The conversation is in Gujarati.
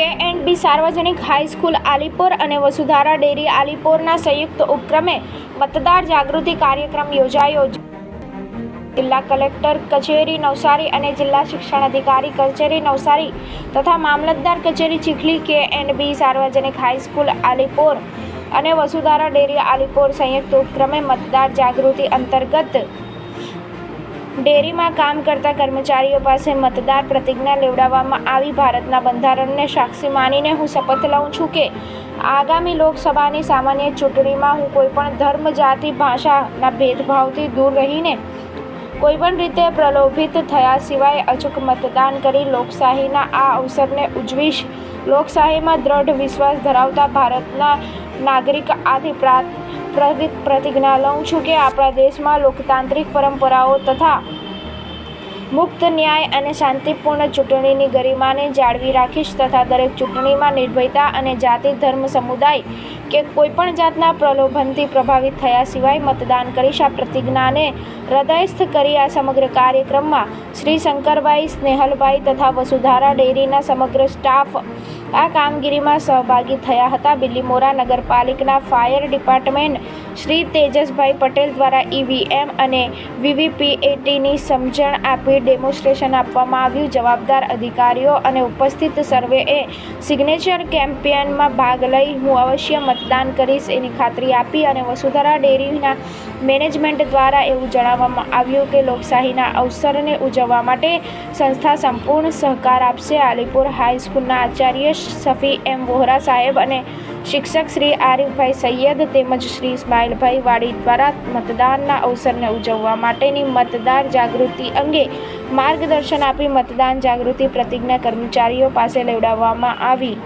એનબી સાર્વજનિક હાઈસ્કૂલ આલીપુર અને વસુધારા ડેરી આલીપુરના સંયુક્ત ઉપક્રમે મતદાર જાગૃતિ કાર્યક્રમ યોજાયો. જિલ્લા કલેક્ટર, કચેરી નવસારી અને જિલ્લા શિક્ષણ અધિકારી, કચેરી નવસારી તથા મામલતદાર કચેરી ચીખલી કે એન્ડ બી સાર્વજનિક હાઈસ્કૂલ આલીપુર અને વસુધારા ડેરી આલીપુર સંયુક્ત ઉપક્રમે મતદાર જાગૃતિ અંતર્ગત ડેરીમાં કામ કરતા કર્મચારીઓ પાસે મતદાર પ્રતિજ્ઞા લેવડાવવામાં આવી. ભારતના બંધારણને સાક્ષી માનીને હું શપથ લઉં છું કે આગામી લોકસભાની સામાન્ય ચૂંટણીમાં હું કોઈપણ ધર્મ, જાતિ, ભાષાના ભેદભાવથી દૂર રહીને કોઈપણ રીતે પ્રલોભિત થયા સિવાય અચૂક મતદાન કરી લોકશાહીના આ અવસરને ઉજવીશ. લોકશાહીમાં દ્રઢ વિશ્વાસ ધરાવતા ભારતના નાગરિક આથી પ્રા પ્રતિ- પ્રતિજ્ઞા લઉં છું કે આપણા દેશમાં લોકતાંત્રિક પરંપરાઓ તથા મુક્ત ન્યાય અને શાંતિપૂર્ણ ચૂંટણીની ગરિમાને જાળવી રાખીશ તથા દરેક ચૂંટણીમાં નિર્ભયતા અને જાતિ, ધર્મ, સમુદાય કે કોઈપણ જાતના પ્રલોભનથી પ્રભાવિત થયા સિવાય મતદાન કરીશ. આ પ્રતિજ્ઞાને હૃદયસ્થ કરી આ સમગ્ર કાર્યક્રમમાં શ્રી શંકરભાઈ સ્નેહલભાઈ તથા વસુધારા ડેરીના સમગ્ર સ્ટાફ આ કામગીરીમાં સહભાગી થયા હતા. બિલીમોરા નગરપાલિકાના ફાયર ડિપાર્ટમેન્ટ શ્રી તેજસભાઈ પટેલ દ્વારા ઈવીએમ અને વીવીપીએટીની સમજણ આપી ડેમોન્સ્ટ્રેશન આપવામાં આવ્યું. જવાબદાર અધિકારીઓ અને ઉપસ્થિત સર્વેએ સિગ્નેચર કેમ્પેનમાં ભાગ લઈ હું અવશ્ય મતદાન કરીશ એની ખાતરી આપી અને વસુધારા ડેરીના મેનેજમેન્ટ દ્વારા એવું જણાવવામાં આવ્યું કે લોકશાહીના અવસરને ઉજવવા માટે સંસ્થા સંપૂર્ણ સહકાર આપશે. આલીપુર હાઈસ્કૂલના આચાર્ય સફી એમ વોહરા સાહેબ અને શિક્ષક શ્રી આરિફભાઈ સૈયદ તેમજ શ્રી ઇસ્માઇલભાઈ વાડી દ્વારા મતદાનના અવસરને ઉજવવા માટેની મતદાર જાગૃતિ અંગે માર્ગદર્શન આપી મતદાન જાગૃતિ પ્રતિજ્ઞા કર્મચારીઓ પાસે લેવડાવવામાં આવી.